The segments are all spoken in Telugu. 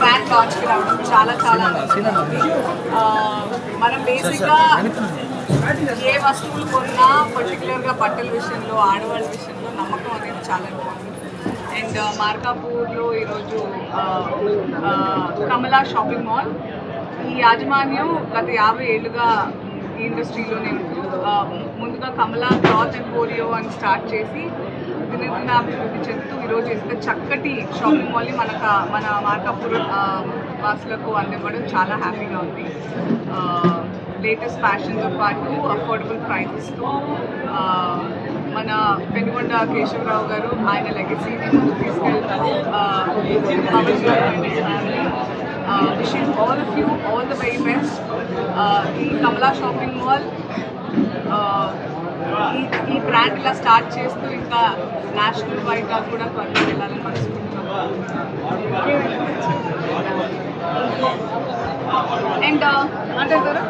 బ్రాండ్ లాంచ్కి రావడం చాలా చాలా. మనం బేసిక్గా ఏ వస్తువులు కొన్నా పర్టికులర్గా బట్టల విషయంలో ఆడవాళ్ళ విషయంలో నమ్మకం అనేది చాలా ఇంపార్టెంట్ అండ్ మార్కాపూర్లో ఈరోజు కమలా షాపింగ్ మాల్. ఈ యాజమాన్యం గత యాభై ఏళ్ళుగా ఈ ఇండస్ట్రీలో నేను ముందుగా కమలా క్లాత్ అండ్ కోరియో అని స్టార్ట్ చేసి దినదినాభివృద్ధి చెందుతూ ఈరోజు ఇంత చక్కటి షాపింగ్ మాల్ని మనక మన మార్కాపూర్ వాసులకు అందివ్వడం చాలా హ్యాపీగా ఉంది. లేటెస్ట్ ఫ్యాషన్తో పాటు అఫోర్డబుల్ ప్రైజెస్తో మన పెనుగొండ కేశవరావు గారు ఆయన లెగసీని ముందుకు తీసుకెళ్తారు wishing all of you all the very best ఈ కమలా షాపింగ్ మాల్ ఈ ఈ బ్రాండ్ ఇలా స్టార్ట్ చేస్తూ ఇంకా నేషనల్ వైడ్గా కూడా త్వరగా వెళ్ళాలని అండ్ మాట్లాడతారా?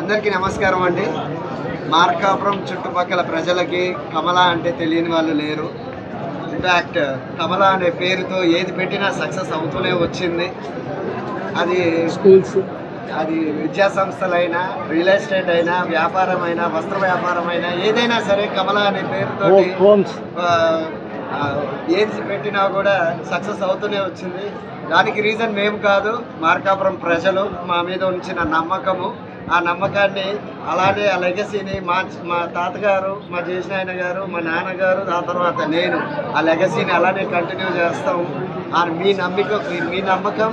అందరికీ నమస్కారం అండి. మార్కాపురం చుట్టుపక్కల ప్రజలకి కమల అంటే తెలియని వాళ్ళు లేరు. ఇన్ఫ్యాక్ట్ కమల అనే పేరుతో ఏది పెట్టినా సక్సెస్ అవుతూనే వచ్చింది. అది స్కూల్స్ అది విద్యా సంస్థలైనా రియల్ ఎస్టేట్ అయినా వ్యాపారం అయినా వస్త్ర వ్యాపారం అయినా ఏదైనా సరే కమల అనే పేరుతో ఏది పెట్టినా కూడా సక్సెస్ అవుతూనే వచ్చింది. దానికి రీజన్ మేము కాదు మార్కాపురం ప్రజలు మా మీద ఉంచిన నమ్మకము. ఆ నమ్మకాన్ని అలానే ఆ లెగసీని మా మా తాతగారు మా చేసిన గారు మా నాన్నగారు ఆ తర్వాత నేను ఆ లెగసీని అలానే కంటిన్యూ చేస్తాము ఆ మీ నమ్మకం మీ నమ్మకం.